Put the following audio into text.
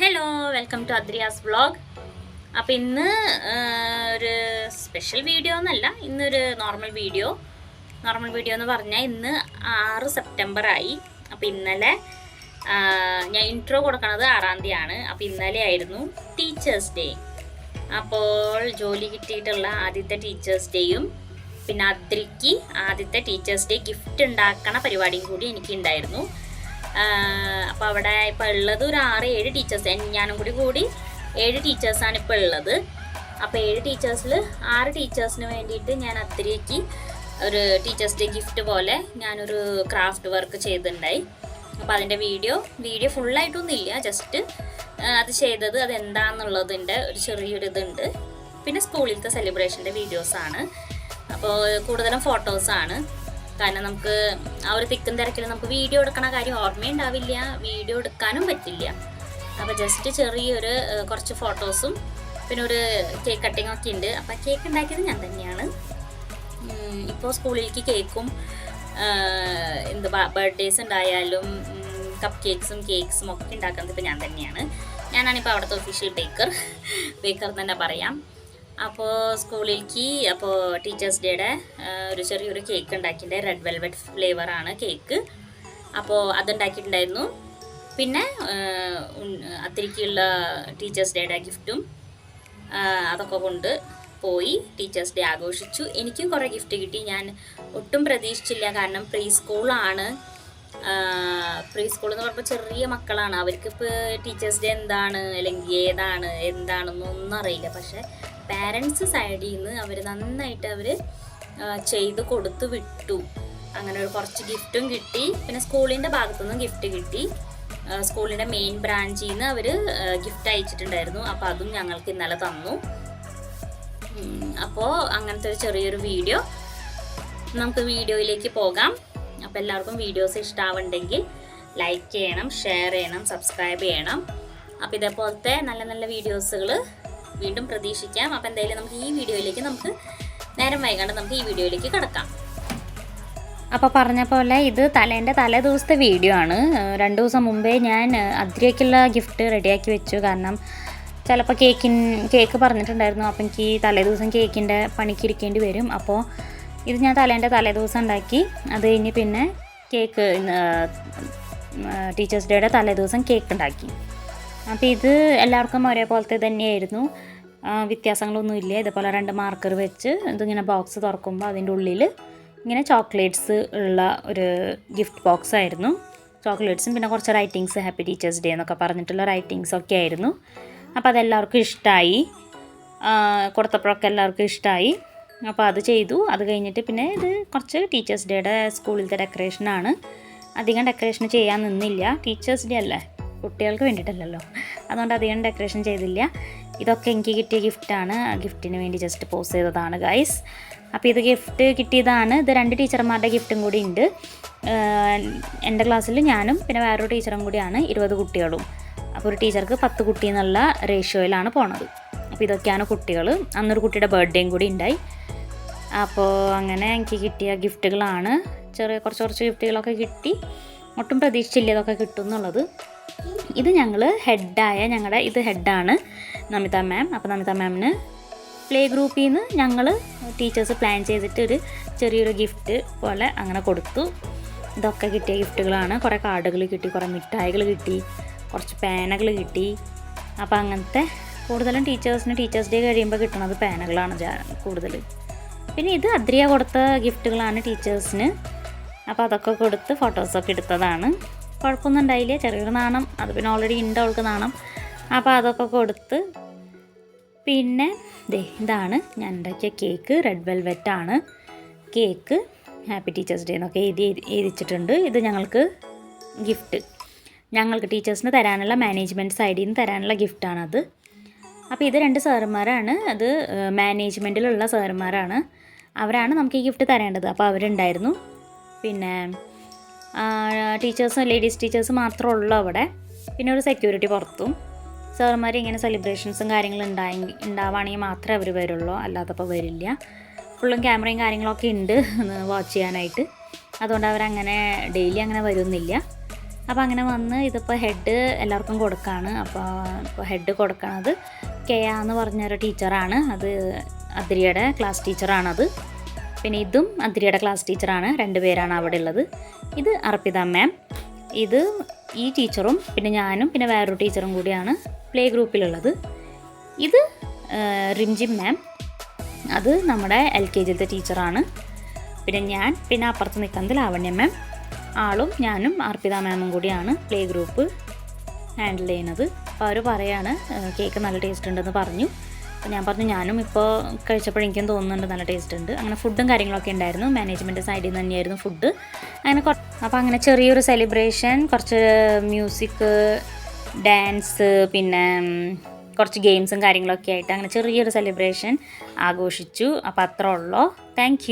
Hello welcome to അദ്രിയാസ് vlog അപ്പോൾ ഇന്ന് ഒരു സ്പെഷ്യൽ വീഡിയോ എന്നല്ല ഇന്നൊരു നോർമൽ വീഡിയോ നോർമൽ വീഡിയോ എന്ന് പറഞ്ഞാൽ ഇന്ന് ആറ് സെപ്റ്റംബർ ആയി. അപ്പോൾ ഇന്നലെ ഞാൻ ഇൻട്രോ കൊടുക്കണത് ആറാം തീയതിയാണ്. അപ്പോൾ ഇന്നലെ ആയിരുന്നു ടീച്ചേഴ്സ് ഡേ അപ്പോൾ ജോലി കിട്ടിയിട്ടുള്ള ആദ്യത്തെ ടീച്ചേഴ്സ് ഡേയും പിന്നെ അദ്രിക്ക് ആദ്യത്തെ ടീച്ചേഴ്സ് ഡേ ഗിഫ്റ്റ് ഉണ്ടാക്കണ പരിപാടിയും കൂടി എനിക്കുണ്ടായിരുന്നു. അപ്പോൾ അവിടെ ഇപ്പോൾ ഉള്ളത് ഒരു ആറ് ഏഴ് ടീച്ചേഴ്സ് ഞാനും കൂടി കൂടി ഏഴ് ടീച്ചേഴ്സാണ് ഇപ്പോൾ ഉള്ളത്. അപ്പോൾ ഏഴ് ടീച്ചേഴ്സിൽ ആറ് ടീച്ചേഴ്സിന് വേണ്ടിയിട്ട് ഞാൻ അത്രയ്ക്ക് ഒരു ടീച്ചേഴ്സ് ഡേ ഗിഫ്റ്റ് പോലെ ഞാനൊരു ക്രാഫ്റ്റ് വർക്ക് ചെയ്തിട്ടുണ്ടായി അപ്പോൾ അതിന്റെ വീഡിയോ വീഡിയോ ഫുള്ളായിട്ടൊന്നും ഇല്ല. ജസ്റ്റ് അത് ചെയ്തത് അത് എന്താണെന്നുള്ളതിന്റെ ഒരു ചെറിയൊരു ഇതുണ്ട്. പിന്നെ സ്കൂളിലത്തെ സെലിബ്രേഷന്റെ വീഡിയോസാണ് അപ്പോൾ കൂടുതലും ഫോട്ടോസാണ് കാരണം നമുക്ക് ആ ഒരു തിക്കും തിരക്കിൽ നമുക്ക് വീഡിയോ എടുക്കണ കാര്യം ഓർമ്മയുണ്ടാവില്ല. വീഡിയോ എടുക്കാനും പറ്റില്ല. അപ്പോൾ ജസ്റ്റ് ചെറിയൊരു കുറച്ച് ഫോട്ടോസും പിന്നെ ഒരു കേക്ക് കട്ടിങ് ഒക്കെ ഉണ്ട്. അപ്പോൾ കേക്ക് ഉണ്ടാക്കിയത് ഞാൻ തന്നെയാണ്. ഇപ്പോൾ സ്കൂളിലേക്ക് കേക്കും എന്ത് ബർത്ത്ഡേസ് ഉണ്ടായാലും കപ്പ് കേക്ക്സും കേക്ക്സും ഒക്കെ ഉണ്ടാക്കുന്നത് ഇപ്പോൾ ഞാൻ തന്നെയാണ്. ഞാനാണിപ്പോൾ അവിടുത്തെ ഒഫീഷ്യൽ ബേക്കർ ബേക്കർ തന്നെ പറയാം. അപ്പോൾ സ്കൂളിലേക്ക് അപ്പോൾ ടീച്ചേഴ്സ് ഡേയുടെ ഒരു ചെറിയൊരു കേക്ക് ഉണ്ടാക്കിയിട്ടുണ്ട്. റെഡ് വെൽവെറ്റ് ഫ്ലേവറാണ് കേക്ക് അപ്പോൾ അതുണ്ടാക്കിയിട്ടുണ്ടായിരുന്നു. പിന്നെ അത്തിരിക്കുള്ള ടീച്ചേഴ്സ് ഡേയുടെ ഗിഫ്റ്റും അതൊക്കെ കൊണ്ട് പോയി ടീച്ചേഴ്സ് ഡേ ആഘോഷിച്ചു. എനിക്കും കുറേ ഗിഫ്റ്റ് കിട്ടി. ഞാൻ ഒട്ടും പ്രതീക്ഷിച്ചില്ല. കാരണം പ്രീ സ്കൂളാണ് പ്രീ സ്കൂൾ എന്ന് പറയുമ്പോൾ ചെറിയ മക്കളാണ്. അവർക്ക് ഇപ്പോൾ ടീച്ചേഴ്സ് ഡേ എന്താണ്? അല്ലെങ്കിൽ ഏതാണ്? എന്താണെന്നൊന്നും അറിയില്ല. പക്ഷേ പാരൻസ് സൈഡിൽ നിന്ന് അവർ നന്നായിട്ട് അവർ ചെയ്ത് കൊടുത്തു വിട്ടു. അങ്ങനെ ഒരു കുറച്ച് ഗിഫ്റ്റും കിട്ടി. പിന്നെ സ്കൂളിന്റെ ഭാഗത്തുനിന്നും ഗിഫ്റ്റ് കിട്ടി. സ്കൂളിന്റെ മെയിൻ ബ്രാഞ്ചിൽ നിന്ന് അവർ ഗിഫ്റ്റ് അയച്ചിട്ടുണ്ടായിരുന്നു. അപ്പോൾ അതും ഞങ്ങൾക്ക് ഇന്നലെ തന്നു. അപ്പോൾ അങ്ങനത്തെ ഒരു ചെറിയൊരു വീഡിയോ നമുക്ക് വീഡിയോയിലേക്ക് പോകാം. അപ്പോൾ എല്ലാവർക്കും വീഡിയോസ് ഇഷ്ടമാവുണ്ടെങ്കിൽ ലൈക്ക് ചെയ്യണം ഷെയർ ചെയ്യണം സബ്സ്ക്രൈബ് ചെയ്യണം. അപ്പോൾ ഇതേപോലത്തെ നല്ല നല്ല വീഡിയോസുകൾ വീണ്ടും പ്രതീക്ഷിക്കാം. അപ്പോൾ എന്തായാലും നമുക്ക് ഈ വീഡിയോയിലേക്ക് നമുക്ക് നേരം വൈകാണ്ട് നമുക്ക് ഈ വീഡിയോയിലേക്ക് കിടക്കാം. അപ്പോൾ പറഞ്ഞ പോലെ ഇത് തലേന്റെ തലേ ദിവസത്തെ വീഡിയോ ആണ്. രണ്ട് ദിവസം മുമ്പേ ഞാൻ അതിരേക്കുള്ള ഗിഫ്റ്റ് റെഡിയാക്കി വെച്ചു. കാരണം ചിലപ്പോൾ കേക്കിൻ കേക്ക് പറഞ്ഞിട്ടുണ്ടായിരുന്നു. അപ്പം എനിക്ക് തലേ ദിവസം കേക്കിന്റെ പണിക്ക് ഇരിക്കേണ്ടി വരും. അപ്പോൾ ഇത് ഞാൻ തലേന്റെ തലേ ദിവസം ഉണ്ടാക്കി. അത് കഴിഞ്ഞ് പിന്നെ കേക്ക് ടീച്ചേഴ്സ് ഡേയുടെ തലേ ദിവസം കേക്ക് ഉണ്ടാക്കി. അപ്പോൾ ഇത് എല്ലാവർക്കും ഒരേപോലത്തെ തന്നെയായിരുന്നു. വ്യത്യാസങ്ങളൊന്നുമില്ല. ഇതുപോലെ രണ്ട് മാർക്കർ വെച്ച് ഇതിങ്ങനെ ബോക്സ് തുറക്കുമ്പോൾ അതിന്റെ ഉള്ളിൽ ഇങ്ങനെ ചോക്ലേറ്റ്സ് ഉള്ള ഒരു ഗിഫ്റ്റ് ബോക്സ് ആയിരുന്നു. ചോക്ലേറ്റ്സും പിന്നെ കുറച്ച് റൈറ്റിങ്സ് ഹാപ്പി ടീച്ചേഴ്സ് ഡേ എന്നൊക്കെ പറഞ്ഞിട്ടുള്ള റൈറ്റിങ്സ് ഒക്കെ ആയിരുന്നു. അപ്പോൾ അതെല്ലാവർക്കും ഇഷ്ടമായി കൊടുത്തപ്പോഴൊക്കെ എല്ലാവർക്കും ഇഷ്ടമായി അപ്പോൾ അത് ചെയ്തു. അത് കഴിഞ്ഞിട്ട് പിന്നെ ഇത് കുറച്ച് ടീച്ചേഴ്സ് ഡേയുടെ സ്കൂളിലത്തെ ഡെക്കറേഷനാണ് അധികം ഡെക്കറേഷൻ ചെയ്യാൻ നിന്നില്ല. ടീച്ചേഴ്സ് ഡേ അല്ലേ? കുട്ടികൾക്ക് വേണ്ടിയിട്ടല്ലല്ലോ. അതുകൊണ്ട് അധികം ഡെക്കറേഷൻ ചെയ്തില്ല. ഇതൊക്കെ എനിക്ക് കിട്ടിയ ഗിഫ്റ്റാണ് ഗിഫ്റ്റിന് വേണ്ടി ജസ്റ്റ് പോസ്റ്റ് ചെയ്തതാണ് ഗൈസ് അപ്പോൾ ഇത് ഗിഫ്റ്റ് കിട്ടിയതാണ്. ഇത് രണ്ട് ടീച്ചർമാരുടെ ഗിഫ്റ്റും കൂടി ഉണ്ട്. എന്റെ ക്ലാസ്സിൽ ഞാനും പിന്നെ വേറൊരു ടീച്ചറും കൂടിയാണ്. ഇരുപത് കുട്ടികളും. അപ്പോൾ ഒരു ടീച്ചർക്ക് പത്ത് കുട്ടി എന്നുള്ള റേഷ്യോയിലാണ് പോണത്. അപ്പോൾ ഇതൊക്കെയാണ് കുട്ടികൾ അന്നൊരു കുട്ടിയുടെ ബർത്ത്ഡേയും കൂടി ഉണ്ടായി. അപ്പോൾ അങ്ങനെ എനിക്ക് കിട്ടിയ ഗിഫ്റ്റുകളാണ് ചെറിയ കുറച്ച് കുറച്ച് ഗിഫ്റ്റുകളൊക്കെ കിട്ടി. ഒട്ടും പ്രതീക്ഷിച്ചില്ല ഇതൊക്കെ കിട്ടും എന്നുള്ളത് ഇത് ഞങ്ങൾ ഹെഡായ ഞങ്ങളുടെ ഇത് ഹെഡാണ് നമിത മാം അപ്പോൾ നമിത മാമിന് പ്ലേ ഗ്രൂപ്പിൽ നിന്ന് ഞങ്ങൾ ടീച്ചേഴ്സ് പ്ലാൻ ചെയ്തിട്ട് ഒരു ചെറിയൊരു ഗിഫ്റ്റ് പോലെ അങ്ങനെ കൊടുത്തു. ഇതൊക്കെ കിട്ടിയ ഗിഫ്റ്റുകളാണ് കുറേ കാർഡുകൾ കിട്ടി കുറേ മിഠായികൾ കിട്ടി കുറച്ച് പേനകൾ കിട്ടി. അപ്പോൾ അങ്ങനത്തെ കൂടുതലും ടീച്ചേഴ്സിന് ടീച്ചേഴ്സ് ഡേ കഴിയുമ്പോൾ കിട്ടുന്നത് പേനകളാണ് കൂടുതൽ പിന്നെ ഇത് അദ്രിയ കൊടുത്ത ഗിഫ്റ്റുകളാണ് ടീച്ചേഴ്സിന് അപ്പോൾ അതൊക്കെ കൊടുത്ത് ഫോട്ടോസൊക്കെ എടുത്തതാണ്. കുഴപ്പമൊന്നും ഉണ്ടായില്ല. ചെറിയൊരു നാണം. അത് പിന്നെ ഓൾറെഡി ഉണ്ട് അവൾക്ക് നാണം. അപ്പോൾ അതൊക്കെ കൊടുത്ത് പിന്നെ ദേ ഇതാണ് ഞാൻ ഉണ്ടാക്കിയ കേക്ക്. റെഡ് വെൽവെറ്റ് ആണ്. കേക്ക് ഹാപ്പി ടീച്ചേഴ്സ് ഡേ എന്നൊക്കെ എഴുതി എഴുതിച്ചിട്ടുണ്ട്. ഇത് ഞങ്ങൾക്ക് ഗിഫ്റ്റ് ഞങ്ങൾക്ക് ടീച്ചേഴ്സിന് തരാനുള്ള മാനേജ്മെന്റ് സൈഡിൽ നിന്ന് തരാനുള്ള ഗിഫ്റ്റാണത് അപ്പോൾ ഇത് രണ്ട് സാറുമാരാണ്. അത് മാനേജ്മെന്റിലുള്ള സാറുമാരാണ്. അവരാണ് നമുക്ക് ഈ ഗിഫ്റ്റ് തരേണ്ടത്. അപ്പോൾ അവരുണ്ടായിരുന്നു. പിന്നെ ടീച്ചേഴ്സ് ലേഡീസ് ടീച്ചേഴ്സ് മാത്രമേ ഉള്ളൂ അവിടെ. പിന്നെ ഒരു സെക്യൂരിറ്റി പുറത്തും. സാറുമാർ ഇങ്ങനെ സെലിബ്രേഷൻസും കാര്യങ്ങളും ഉണ്ടായി ഉണ്ടാവുകയാണെങ്കിൽ മാത്രമേ അവർ വരുള്ളൂ. അല്ലാത്തപ്പോൾ വരില്ല. ഫുള്ളും ക്യാമറയും കാര്യങ്ങളൊക്കെ ഉണ്ട് വാച്ച് ചെയ്യാനായിട്ട്. അതുകൊണ്ട് അവരങ്ങനെ ഡെയിലി അങ്ങനെ വരുന്നില്ല. അപ്പോൾ അങ്ങനെ വന്ന് ഇതിപ്പോൾ ഹെഡ് എല്ലാവർക്കും കൊടുക്കുകയാണ് അപ്പോൾ ഇപ്പോൾ ഹെഡ് കൊടുക്കണത് കെയ എന്ന് പറഞ്ഞൊരു ടീച്ചറാണ് അത് അദ്രിയുടെ ക്ലാസ് ടീച്ചറാണത് പിന്നെ ഇതും അദ്രിയുടെ ക്ലാസ് ടീച്ചറാണ് രണ്ടുപേരാണ് അവിടെ ഉള്ളത്. ഇത് അർപ്പിത മാം ഇത് ഈ ടീച്ചറും പിന്നെ ഞാനും പിന്നെ വേറൊരു ടീച്ചറും കൂടിയാണ് പ്ലേ ഗ്രൂപ്പിലുള്ളത് ഇത് റിംജിം മാം അത് നമ്മുടെ എൽ കെ ജിയിലത്തെ ടീച്ചറാണ് പിന്നെ ഞാൻ പിന്നെ അപ്പുറത്ത് നിൽക്കുന്നത് ലാവണ്യ മാം ആളും ഞാനും അർപ്പിത മാമും കൂടിയാണ് പ്ലേ ഗ്രൂപ്പ് ഹാൻഡിൽ ചെയ്യുന്നത്. അപ്പോൾ അവർ പറയാണ് കേക്ക് നല്ല ടേസ്റ്റ് ഉണ്ടെന്ന് പറഞ്ഞു. അപ്പോൾ ഞാൻ പറഞ്ഞു ഞാനും ഇപ്പോൾ കഴിച്ചപ്പോഴെനിക്കും തോന്നുന്നുണ്ട് നല്ല ടേസ്റ്റ് ഉണ്ട്. അങ്ങനെ ഫുഡും കാര്യങ്ങളൊക്കെ ഉണ്ടായിരുന്നു. മാനേജ്മെന്റ് സൈഡിൽ നിന്ന് തന്നെയായിരുന്നു ഫുഡ് അങ്ങനെ അപ്പോൾ അങ്ങനെ ചെറിയൊരു സെലിബ്രേഷൻ കുറച്ച് മ്യൂസിക് ഡാൻസ് പിന്നെ കുറച്ച് ഗെയിംസും കാര്യങ്ങളൊക്കെ ആയിട്ട് അങ്ങനെ ചെറിയൊരു സെലിബ്രേഷൻ ആഘോഷിച്ചു. അപ്പോൾ അത്രേ ഉള്ളൂ. താങ്ക്